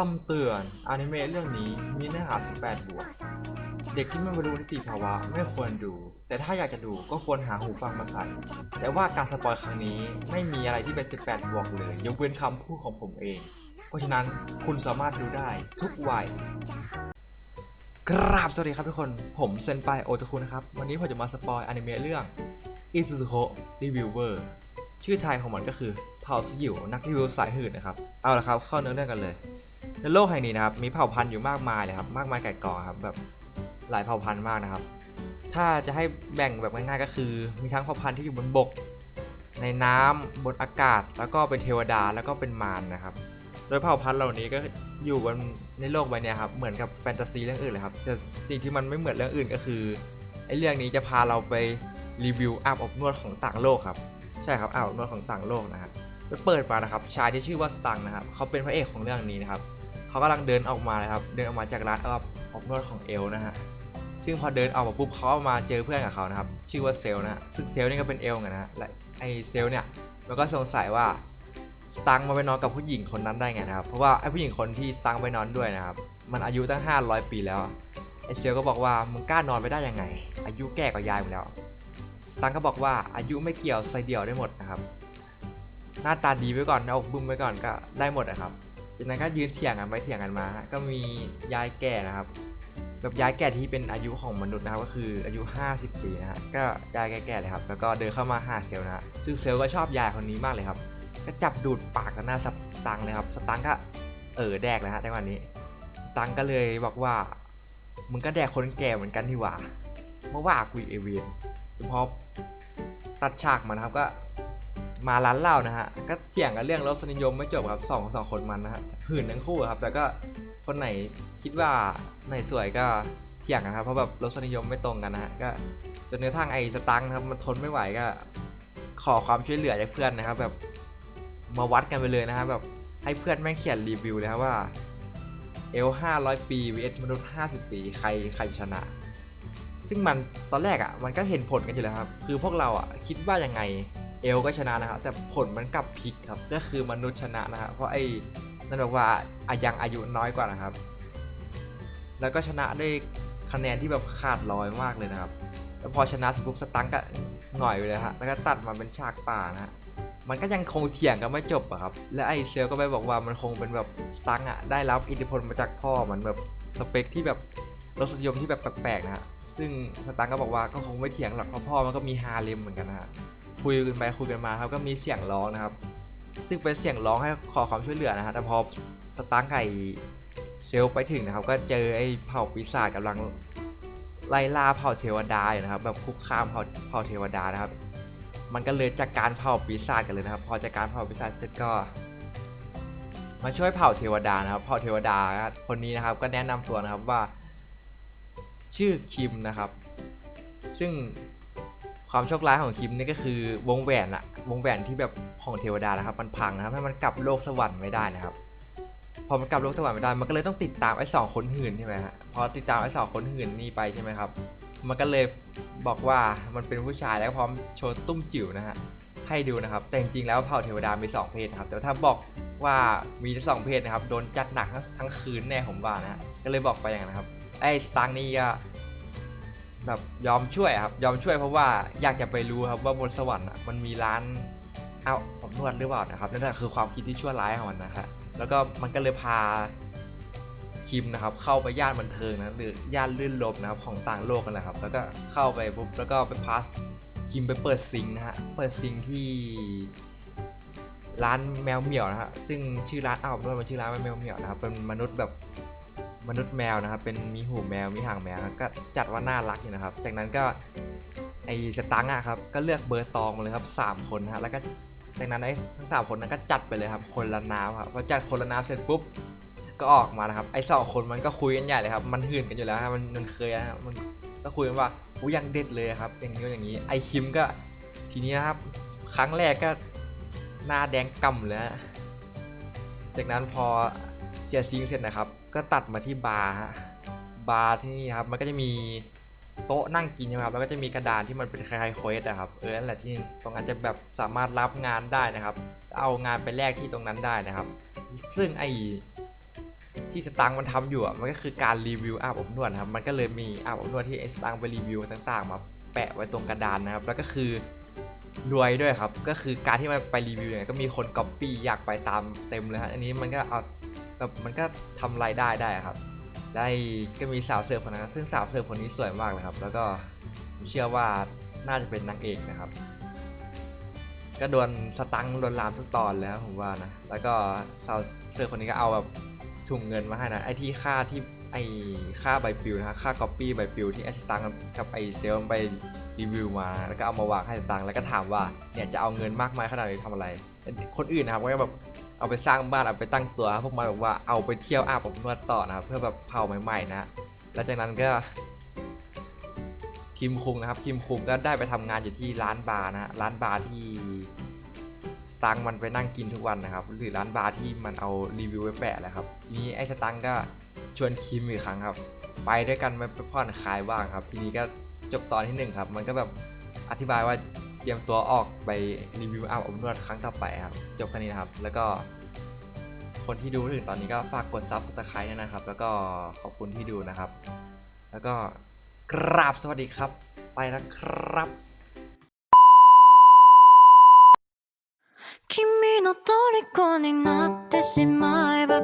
คำเตือนอนิเมะเรื่องนี้มีเนื้อหา 18 บวก เด็กที่ไม่บรรลุนิติภาวะไม่ควรดู แต่ถ้าอยากจะดูก็ควรหาหูฟังมาใส่แต่ว่าการสปอยครั้งนี้ไม่มีอะไรที่เป็น 18 บวกเลยยกเว้นคำพูดของผมเอง เพราะฉะนั้นคุณสามารถดูได้ทุกวัยกราบสวัสดีครับทุกคน ผมเซนไปโอตาคุนะครับ วันนี้ผมจะมาสปอยอนิเมะเรื่อง i s u z u k o Reviewer ชื่อไทยของมันก็คือเผาสยิวนักรีวิวสายหื่นนะครับ เอาละครับเข้าเนื้อเรื่องกันเลย ในโลกแห่งนี้นะครับมีเผ่าพันธุ์อยู่มากมายเลยครับมากมายไก่กองครับแบบหลายเผ่าพันธุ์มากนะครับ ถ้าจะให้แบ่งแบบง่ายๆก็คือ มีทั้งเผ่าพันธุ์ที่อยู่บนบก ในน้ำบนอากาศ แล้วก็เป็นเทวดาแล้วก็เป็นมารนะครับ โดยเผ่าพันธุ์เหล่านี้ก็อยู่บนในโลกใบนี้ครับเหมือนกับแฟนตาซีเรื่องอื่นเลยครับแต่สิ่งที่มันไม่เหมือนเรื่องอื่นก็คือไอ้เรื่องนี้จะพาเราไปรีวิวอาบอบนวดของต่างโลกครับใช่ครับอาบอบนวดของต่างโลกนะครับไปเปิดมานะครับชายที่ชื่อว่าสตังนะครับเขาเป็นพระเอกของเรื่องนี้นะครับ เขากำลังเดินออกมาเลยครับ เดินออกมาจากร้านอบอบนวดของเอลนะฮะ ซึ่งพอเดินออกมาปุ๊บเขาก็มาเจอเพื่อนกับเขานะครับ ชื่อว่าเซลนะฮะซึ่งเซลนี่ก็เป็นเอลไงนะฮะและไอเซลเนี่ยมันก็สงสัยว่าสตังค์มาไปนอนกับผู้หญิงคนนั้นได้ไงนะครับ เพราะว่าไอผู้หญิงคนที่สตังค์ไปนอนด้วยนะครับ มันอายุตั้ง 500 ปีแล้ว ไอเซลก็บอกว่ามึงกล้านอนไปได้ยังไง อายุแก่กว่ายายมึงแล้ว สตังค์ก็บอกว่าอายุไม่เกี่ยวใส่เดี่ยวได้หมดนะครับ หน้าตาดีไว้ก่อนหน้าอกบึ้มไว้ก่อนก็ได้หมดนะครับ จากนั้นก็ยืนเถียงกันไปเถียงกันมา ก็มียายแก่นะครับ แบบยายแก่ที่เป็นอายุของมนุษย์นะครับก็คืออายุ 50 ปีนะฮะก็ยายแก่ๆเลยครับ แล้วก็เดินเข้ามาหาเซลนะ ซึ่งเซลก็ชอบยายคนนี้มากเลยครับ ก็จับดูดปากกันหน้าสตังเลยครับ สตังก็เออแดกเลยฮะในวันนี้สตังก็เลยบอกว่า มึงก็แดกคนแก่เหมือนกันที่หว่าเมื่อว่าคุยเอเวียนพอตัดฉากมานะครับก็ มาร้านเหล้านะฮะก็เถียงกันเรื่องรสนิยมไม่จบครับสองสองคนมันนะฮะหื่นทั้งคู่ครับ แต่ก็คนไหนคิดว่าไหนสวยก็เถียงกันครับเพราะแบบรสนิยมไม่ตรงกันนะฮะก็จนกระทั่งไอ้สตังค์นะครับมันทนไม่ไหวก็ ขอความช่วยเหลือจากเพื่อนนะครับ แบบมาวัดกันไปเลยนะครับแบบให้เพื่อนแม่งเขียนรีวิวเลยครับว่าเอลห้าร้อยปี vs มนุษย์ห้าสิบปีใครใครชนะ ซึ่งมันตอนแรกอะมันก็เห็นผลกันอยู่แล้วครับ คือพวกเราอะคิดว่ายังไง เอลก็ชนะนะครับแต่ผลมันกลับพลิกครับก็คือมนุษย์ชนะนะครับเพราะไอ้นั่นบอกว่าอายังอายุน้อยกว่านะครับ แล้วก็ชนะด้วยคะแนนที่แบบขาดลอยมากเลยนะครับแล้วพอชนะสร็จปุ๊บสตังค์ก็หน่อยไปเลยฮะแล้วก็ตัดมาเป็นฉากป่านะฮะมันก็ยังคงเถียงกันไม่จบอะครับ และไอเซลก็ไปบอกว่ามันคงเป็นแบบสตังค์อะได้รับอิทธิพลมาจากพ่อมันแบบสเปคที่แบบรสนิยมที่แบบแปลกๆนะฮะซึ่งสตังค์ก็บอกว่าก็คงไม่เถียงหรอกเพราะพ่อมันก็มีฮาเลมเหมือนกันนะฮะ คุยกันไปคุยกันมาครับก็มีเสียงร้องนะครับ ซึ่งเป็นเสียงร้องให้ขอความช่วยเหลือนะฮะแต่พอสตาร์ไก่เซลไปถึงนะครับ ก็เจอไอ้เผ่าปีศาจกำลังไล่ล่าเผ่าเทวดาอยู่นะครับ แบบคุกคามเผ่าเผ่าเทวดานะครับ มันก็เลยจัดการเผ่าปีศาจกันเลยนะครับ พอจัดการเผ่าปีศาจเสร็จก็ มาช่วยเผ่าเทวดานะครับ เผ่าเทวดาคนนี้นะครับ ก็แนะนำตัวนะครับว่า ชื่อคิมนะครับ ซึ่ง ความโชคร้ายของคิมนี่ก็คือวงแหวนอะวงแหวนที่แบบของเทวดานะครับมันพังนะครับให้มันกลับโลกสวรรค์ไม่ได้นะครับ พอมันกลับโลกสวรรค์ไม่ได้ มันก็เลยต้องติดตามไอ้สองคนหื่นใช่ไหมฮะพอติดตามไอ้สองคนหื่นนี่ไปใช่ไหมครับ มันก็เลยบอกว่ามันเป็นผู้ชายแล้วพร้อมโชว์ตุ้มจิ๋วนะฮะให้ดูนะครับ แต่จริงๆแล้วเผ่าเทวดามีสองเพศนะครับ แต่ถ้าบอกว่ามีสองเพศนะครับ โดนจัดหนักทั้งคืนแน่ผมว่านะฮะก็เลยบอกไปอย่างนั้นนะครับ ไอ้สตางค์นี่ก็ แบบยอมช่วยครับ ยอมช่วยเพราะว่าอยากจะไปรู้ครับว่าบนสวรรค์อะมันมีร้านเอาผมนวดหรือเปล่านะครับนั่นแหละคือความคิดที่ชั่วร้ายของมันนะครับแล้วก็มันก็เลยพาคิมนะครับ เข้าไปย่านบันเทิงนะหรือย่านลื่นลมนะครับของต่างโลกกันแหละครับ แล้วก็เข้าไปปุ๊บแล้วก็ไปพาคิมไปเปิดซิงนะฮะเปิดซิงที่ร้านแมวเหมียวนะฮะซึ่งชื่อร้านอ้าวด้วยมันชื่อร้านแมวเหมียวนะครับเป็นมนุษย์แบบ มนุษย์แมวนะครับ เป็นมีหูแมวมีหางแมวก็จัดว่าน่ารักอยู่นะครับ จากนั้นก็ไอสตังค์อะครับก็เลือกเบอร์ตองมาเลยครับสามคนนะฮะแล้วก็จากนั้นไอ้ทั้งสามคนนั้นก็จัดไปเลยครับ คนละน้ำครับพอจัดคนละน้ำเสร็จปุ๊บก็ออกมานะครับไอ้สองคนมันก็คุยกันใหญ่เลยครับ มันหื่นกันอยู่แล้วครับมันมันเคยนะมันก็คุยกันว่าอู้ยังเด็ดเลยครับ อย่างนี้อย่างนี้ไอคิมก็ทีนี้นะครับ ครั้งแรกก็หน้าแดงก่ำเลยฮะจากนั้นพอเสียซิงเสร็จนะครับ ก็ตัดมาที่บาร์ฮะบาร์ที่นี่ครับมันก็จะมีโต๊ะนั่งกินใช่ไหมครับแล้วก็จะมีกระดานที่มันเป็นคล้ายๆเควสอะครับเออนั่นแหละที่ตรงนั้นจะแบบสามารถรับงานได้นะครับ เอางานไปแลกที่ตรงนั้นได้นะครับ ซึ่งไอที่สตังค์มันทำอยู่อะมันก็คือการรีวิวอาบอบนวดครับมันก็เลยมีอาบอบนวดที่ไอ้สตังค์ไปรีวิวต่างๆ มาแปะไว้ตรงกระดานนะครับ แล้วก็คือรวยด้วยครับ ก็คือการที่มันไปรีวิวเนี่ยก็มีคนก๊อปปี้อยากไปตามเต็มเลยฮะอันนี้มันก็เอา แบบมันก็ทำรายได้ได้ครับ ได้ก็มีสาวเสิร์ฟคนนั้นซึ่งสาวเสิร์ฟคนนี้สวยมากเลยครับ แล้วก็ผมเชื่อว่าน่าจะเป็นนางเอกนะครับ ก็โดนสตังค์ลวนลามทุกตอนแล้วผมว่านะ แล้วก็สาวเสิร์ฟคนนี้ก็เอาแบบถุงเงินมาให้นะ ไอที่ค่าที่ไอค่าใบปลิวนะค่าก๊อปปี้ใบปลิวที่ไอสตังค์กับไอเซลไปรีวิวมา แล้วก็เอามาวางให้สตังค์แล้วก็ถามว่าเนี่ยจะเอาเงินมากมายขนาดนี้ทำอะไร คนอื่นนะครับก็แบบ เอาไปสร้างบ้านเอาไปตั้งตัวพวกมันบอกว่าเอาไปเที่ยวอาบอบนวดต่อนะครับเพื่อแบบเผาใหม่ๆนะแล้วจากนั้นก็คิมคุงนะครับคิมคุงก็ได้ไปทำงานอยู่ที่ร้านบาร์นะฮะร้านบาร์ที่สตังค์มันไปนั่งกินทุกวันนะครับหรือร้านบาร์ที่มันเอารีวิวไว้แปะแหละครับนี้ไอ้สตังค์ก็ชวนคิมอีกครั้งครับ ไปด้วยกันไปผ่อนคลายบ้างครับ ทีนี้ก็จบตอนที่หนึ่งครับมันก็แบบอธิบายว่า เตรียมตัวออกไปรีวิวอาบอบนวดครั้งต่อไปครับ จบแค่นี้นะครับ แล้วก็ คนที่ดูถึงตอนนี้ก็ฝากกดซับตะไคร้ด้วยนะครับ แล้วก็ขอบคุณที่ดูนะครับ แล้วก็กราบสวัสดีครับ ไปแล้วครับ 君の虜になってしまえば